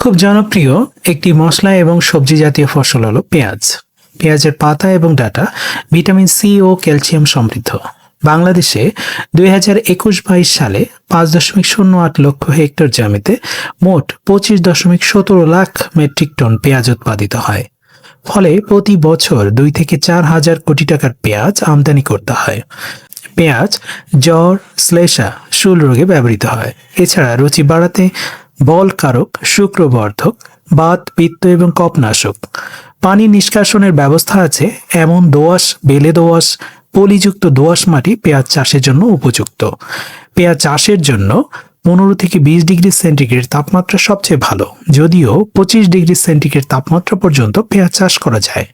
খুব জনপ্রিয় একটি মশলা এবং সবজি জাতীয় ফসল হলো পেঁয়াজ। পেঁয়াজের পাতা এবং ডাটা ভিটামিন সি ও ক্যালসিয়াম সমৃদ্ধ। বাংলাদেশে দুই হাজার একুশ বাইশ সালে পাঁচ দশমিক শূন্য আট লক্ষ হেক্টর জমিতে মোট পঁচিশ দশমিক সতেরো লাখ মেট্রিক টন পেঁয়াজ উৎপাদিত হয়। ফলে প্রতি বছর দুই থেকে চার হাজার কোটি টাকার পেঁয়াজ আমদানি করতে হয়। পেঁয়াজ, জ্বর, শ্লেষা শুল রোগে ব্যবহৃত হয়। এছাড়া রুচি বাড়াতে বলকারক, শুক্রবর্ধক, বাত, পিত্ত এবং কপনাশক। পানি নিষ্কাশনের ব্যবস্থা আছে। এমন দোআঁশ, বেলে দোআঁশ, পলিযুক্ত দোআঁশ মাটি পেঁয়াজ চাষের জন্য উপযুক্ত। পেঁয়াজ চাষের জন্য পনেরো থেকে বিশ ডিগ্রি সেন্টিগ্রেড তাপমাত্রা সবচেয়ে ভালো। যদিও পঁচিশ ডিগ্রি সেন্টিগ্রেড তাপমাত্রা পর্যন্ত পেঁয়াজ চাষ করা যায়।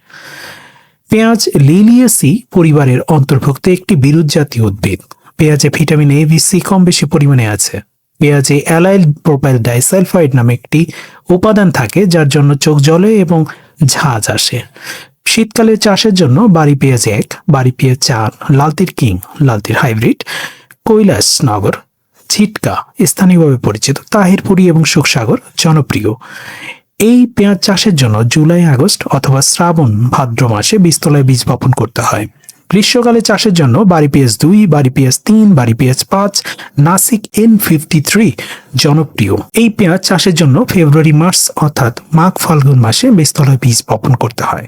পেঁয়াজ লিলিয়াসি পরিবারের অন্তর্ভুক্ত একটি বিরুৎ জাতীয় উদ্ভিদ। পেঁয়াজে ভিটামিন এ বি সি কম বেশি পরিমাণে আছে। পেঁয়াজে অ্যালাইল প্রোপাইল ডাইসালফাইড নামে একটি উপাদান থাকে, যার জন্য চোখ জলে এবং ঝাঁজ আসে। শীতকালে চাষের জন্য বাড়ি পেঁয়াজ এক, বাড়ি পেঁয়াজ চার, লালতির কিং, লালতির হাইব্রিড, কৈলাস নগর ছিটকা স্থানীয়ভাবে পরিচিত, তাহিরপুরি এবং সুখসাগর জনপ্রিয়। এই পেঁয়াজ চাষের জন্য জুলাই, আগস্ট অথবা শ্রাবণ, ভাদ্র মাসে বীজতলায় বীজ বপন করতে হয়। গ্রীষ্মকালে চাষের জন্য বাড়ি পিএস দুই, বাড়ি পিএস তিন, বাড়ি পিএস পাঁচ, নাসিক এন ফিফটি থ্রি জনপ্রিয়। এই পেঁয়াজ চাষের জন্য ফেব্রুয়ারি মার্চ অর্থাৎ মাঘ, ফাল্গুন মাসে বেস্তলায় বীজ বপন করতে হয়।